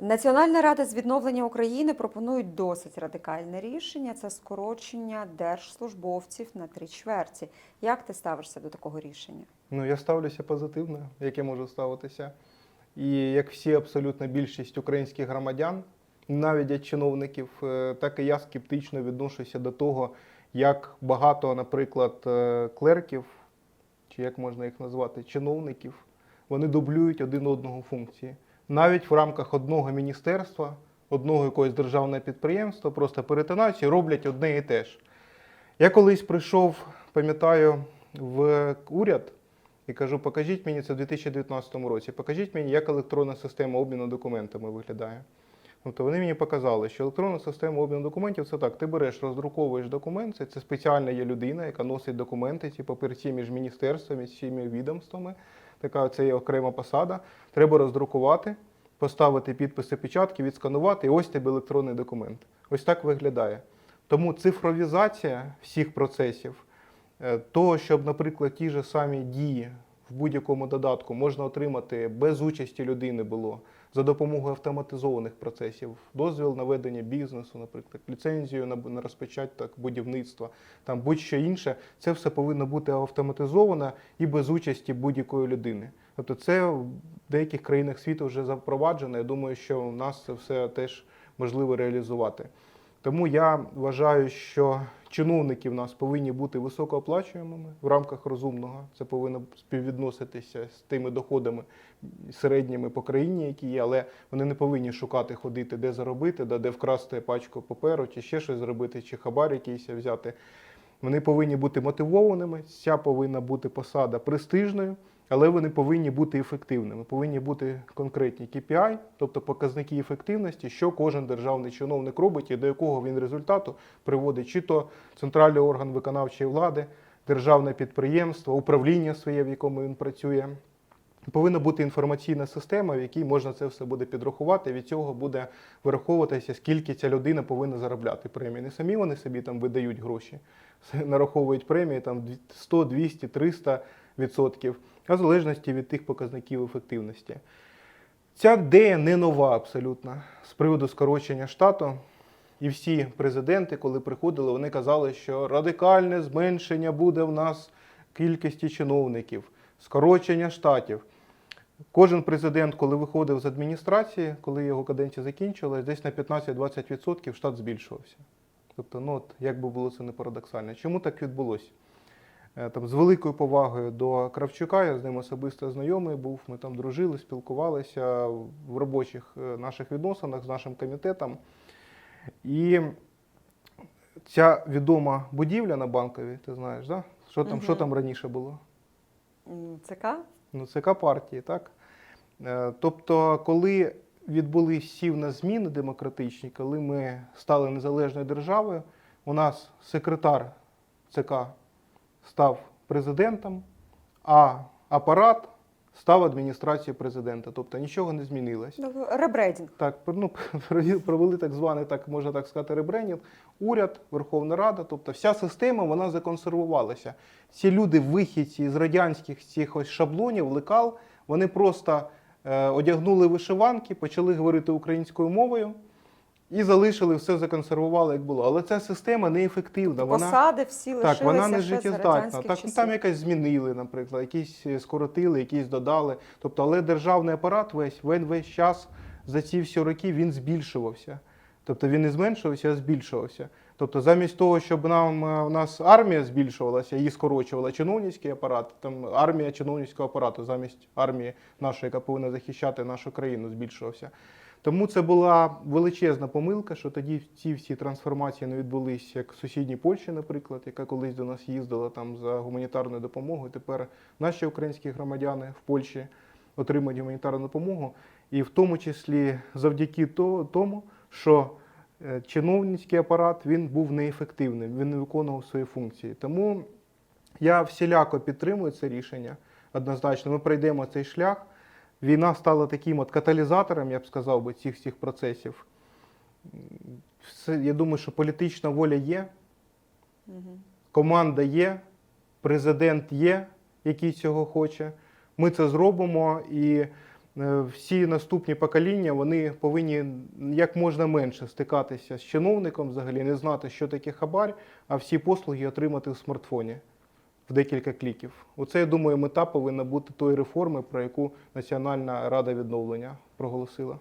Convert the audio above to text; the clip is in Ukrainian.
Національна рада з відновлення України пропонують досить радикальне рішення це скорочення держслужбовців на три чверті. Як ти ставишся до такого рішення? Ну, я ставлюся позитивно, як я можу ставитися. І як всі абсолютно більшість українських громадян, навіть як чиновників, е, так і я скептично відношуся до того, як багато, наприклад, е, клерків, чи як можна їх назвати, чиновників, вони дублюють один одного функції. Навіть в рамках одного міністерства, одного якогось державного підприємства, просто перетинаються і роблять одне і те ж. Я колись прийшов, пам'ятаю, в уряд і кажу, покажіть мені це в 2019 році, покажіть мені, як електронна система обміну документами виглядає. Тобто вони мені показали, що електронна система обміну документів це так: ти береш, роздруковуєш документи, це спеціальна є людина, яка носить документи, ці папірці між міністерствами, всіми відомствами. Така це є окрема посада. Треба роздрукувати, поставити підписи, печатки, відсканувати, і ось тебе електронний документ. Ось так виглядає. Тому цифровізація всіх процесів, е, того, щоб, наприклад, ті ж самі дії в будь-якому додатку можна отримати без участі людини було за допомогою автоматизованих процесів, дозвіл на ведення бізнесу, наприклад, ліцензію на, розпочаття будівництва, там будь-що інше, це все повинно бути автоматизовано і без участі будь-якої людини. Тобто це в деяких країнах світу вже запроваджено. Я думаю, що у нас це все теж можливо реалізувати. Тому я вважаю, що чиновники в нас повинні бути високооплачуємими в рамках розумного. Це повинно співвідноситися з тими доходами середніми по країні, які є, але вони не повинні шукати ходити, де заробити, де, вкрасти пачку паперу, чи ще щось зробити, чи хабар якийсь взяти. Вони повинні бути мотивованими, ця повинна бути посада престижною, але вони повинні бути ефективними. Повинні бути конкретні KPI, тобто показники ефективності, що кожен державний чиновник робить і до якого він результату приводить, чи то центральний орган виконавчої влади, державне підприємство, управління своє, в якому він працює. Повинна бути інформаційна система, в якій можна це все буде підрахувати. Від цього буде вираховуватися, скільки ця людина повинна заробляти премії. Не самі вони собі там видають гроші, нараховують премії там 100, 200, 300 відсотків, в залежності від тих показників ефективності. Ця ідея не нова абсолютно з приводу скорочення штату. І всі президенти, коли приходили, вони казали, що радикальне зменшення буде в нас кількості чиновників, скорочення штатів. Кожен президент, коли виходив з адміністрації, коли його каденція закінчилась, десь на 15-20% штат збільшувався. Тобто, ну от як би було це не парадоксально. Чому так відбулося? Е, Там, з великою повагою до Кравчука, я з ним особисто знайомий був, ми там дружили, спілкувалися в робочих е, наших відносинах з нашим комітетом. І ця відома будівля на банковій, ти знаєш, да? що, там, що там раніше було? ЦК? Ну, ЦК партії, так? Е, Тобто, коли відбулись всі в нас зміни демократичні, коли ми стали незалежною державою, у нас секретар ЦК став президентом, а апарат став адміністрацією президента. Тобто нічого не змінилось. Ну, ребрендінг. Так, ну, провели так званий, так можна так сказати, ребрендінг. Уряд, Верховна Рада, тобто вся система вона законсервувалася. Ці люди, вихідці з радянських цих ось шаблонів, лекал, вони просто е, одягнули вишиванки, почали говорити українською мовою і залишили все законсервували, як було. Але ця система неефективна. Вона Посади всі лишилися так, вона не життєздатна. Так, часів. там якось змінили, наприклад, якісь е, скоротили, якісь додали. Тобто, але державний апарат весь він весь час за ці всі роки він збільшувався. Тобто він не зменшувався, а збільшувався. Тобто, замість того, щоб нам е, у нас армія збільшувалася, її скорочувала чиновницький апарат, там армія чиновницького апарату замість армії нашої, яка повинна захищати нашу країну, збільшувався. Тому це була величезна помилка, що тоді ці всі трансформації не відбулись, як в сусідній Польщі, наприклад, яка колись до нас їздила там за гуманітарною допомогою. Тепер наші українські громадяни в Польщі отримують гуманітарну допомогу, і в тому числі завдяки тому, що е, чиновницький апарат він був неефективним, він не виконував свої функції. Тому я всіляко підтримую це рішення. Однозначно, ми пройдемо цей шлях. Війна стала таким от каталізатором, я б сказав би, цих всіх процесів. Все, я думаю, що політична воля є, команда є, президент є, який цього хоче. Ми це зробимо. І е, всі наступні покоління вони повинні як можна менше стикатися з чиновником, взагалі не знати, що таке хабар, а всі послуги отримати в смартфоні в декілька кліків. Оце, я думаю, мета повинна бути тої реформи, про яку Національна рада відновлення проголосила.